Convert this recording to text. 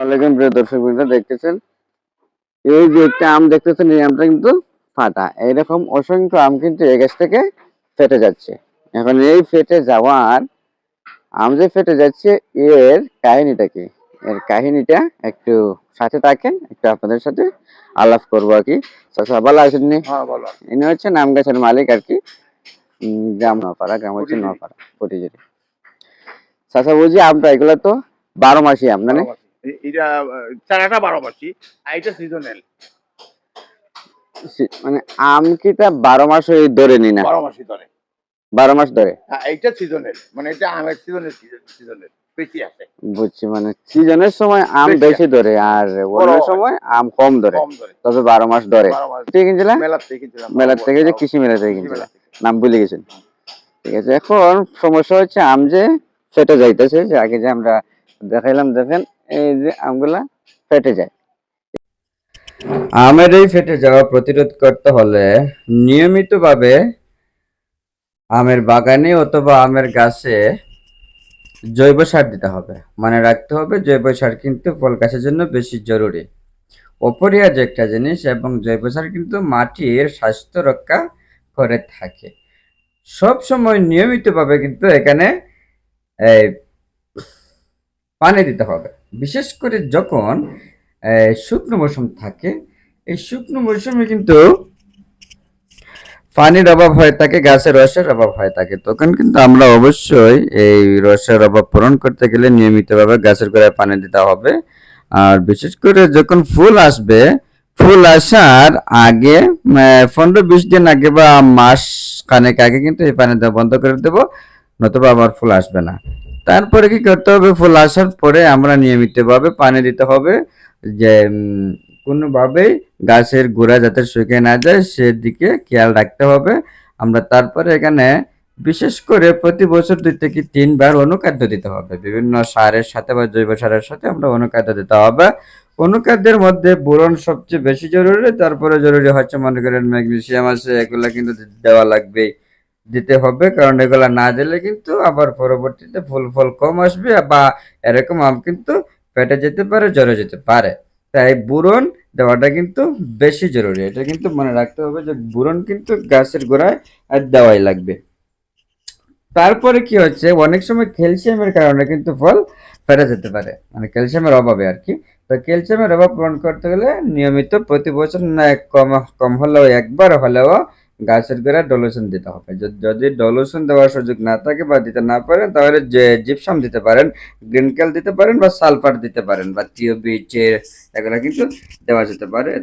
ওয়ালাইকুম প্রিয় দর্শক বৃন্দ দেখতেছেন? এই যে একটা আম দেখতেছেন এই আমটা কিন্তু ফাটা। এইরকম অসংখ্য আম কিন্তু এই গাছ থেকে ফেটে যাচ্ছে। এখন এই ফেটে যাওয়ার আম যে ফেটে যাচ্ছে এর কাহিনীটা কি? এর কাহিনীটা একটু সাথে থাকেন একটু আপনাদের সাথে আলাপ করব আর কি। ভালো আছেন নি? হ্যাঁ বলো ইনি হচ্ছে নাম গাছের মালিক আর কি গ্রাম নপাড়া গ্রাম হচ্ছে। নপাড়া পটিজুরি চাচা বুঝি আমটা এগুলো তো বারো মাসি আম না বারো মাসি। এ- এটা চারাটা বারো মাসি আর এটা সিজনাল মানে আম কিটা বারো মাস ধরে নি না? বারো মাসি ধরে। বারো মাস ধরে? হ্যাঁ এইটা সিজনাল মানে এটা আমের সিজনের সিজনাল বেশি আছে। বুঝছি মানে সিজনের সময় আম বেশি ধরে আর অন্য সময় আম কম ধরে। তবে বারো মাস ধরে। ঠিক কিনছিলাম মেলার থেকে যে কৃষি মেলা থেকে কিনছিলাম নাম ভুলে গেছেন। ঠিক আছে এখন সমস্যা হচ্ছে আম যে ফেটে যাইতেছে যে আগে যে আমরা দেখাইলাম দেখেন এই যে আমগুলা ফেটে যায়। আমের এই ফেটে যাওয়া প্রতিরোধ করতে হলে নিয়মিতভাবে আমের বাগানে অথবা আমের গাছে জৈব সার দিতে হবে। মানে রাখতে হবে জৈব সার কিন্তু ফল গাছের জন্য বেশি জরুরি। অপরিহার্য একটা জিনিস এবং জৈব সার কিন্তু মাটির স্বাস্থ্য রক্ষা করে থাকে। সব সময় নিয়মিতভাবে কিন্তু এখানে পানি দিতে হবে। বিশেষ করে যখন শুকনো মৌসুম থাকে, এই শুকনো মৌসুমে কিন্তু পানির অভাব হয়ে থাকে, গাছের রসের অভাব হয়ে থাকে। তখন কিন্তু আমরা অবশ্যই এই রসের অভাব পূরণ করতে গেলে নিয়মিতভাবে গাছের গোড়ায় পানি দিতে হবে। আর বিশেষ করে যখন ফুল আসবে, ফুল আসার আগে পনেরো বিশ দিন আগে বা মাস খানেক আগে কিন্তু এই পানি দেওয়া বন্ধ করে দেবো, নতুবা আবার ফুল আসবে না। তারপরে কি করতে হবে? ফুল আসার পরে আমরা নিয়মিতভাবে পানি দিতে হবে যে কোনোভাবেই গাছের গোড়া যাতে শুকিয়ে না যায় সেদিকে খেয়াল রাখতে হবে। আমরা তারপরে এখানে বিশেষ করে প্রতি বছর দুই থেকে তিনবার অনুখাদ্য দিতে হবে। বিভিন্ন সারের সাথে বা জৈব সারের সাথে আমরা অনুখাদ্য দিতে হবে। অনুখাদ্যের মধ্যে বোরন সবচেয়ে বেশি জরুরি, তারপরে জরুরি হচ্ছে মনে করেন ম্যাগনেসিয়াম আছে, এগুলো কিন্তু দেওয়া লাগবে দিতে হবে, কারণ এগুলা না দিলে কিন্তু আবার পরবর্তীতে ফুল ফল কম আসবে, বা এরকম আম কিন্তু ফেটে যেতে পারে, জ্বরে যেতে পারে। তাই বুরন দেওয়াটা কিন্তু বেশি জরুরি। এটা কিন্তু মনে রাখতে হবে যে বুরন কিন্তু গাছের গোড়ায় দেওয়াই লাগবে। তারপরে কি হচ্ছে? অনেক সময় ক্যালসিয়ামের কারণে কিন্তু ফল ফেটে যেতে পারে মানে ক্যালসিয়ামের অভাবে আর কি। তো ক্যালসিয়ামের অভাব পূরণ করতে গেলে নিয়মিত প্রতি বছর না কম কম হলেও একবার হলেও গাছের গোড়া ডলোশন দিতে হবে। যদি- ডলোশন দেওয়ার সুযোগ না থাকে বা দিতে না পারেন, তাহলে যে জিপসাম দিতে পারেন গ্রিনকেল দিতে পারেন বা সালফার দিতে পারেন বা টিওবি চের এগুলো কিন্তু দেওয়া যেতে পারে।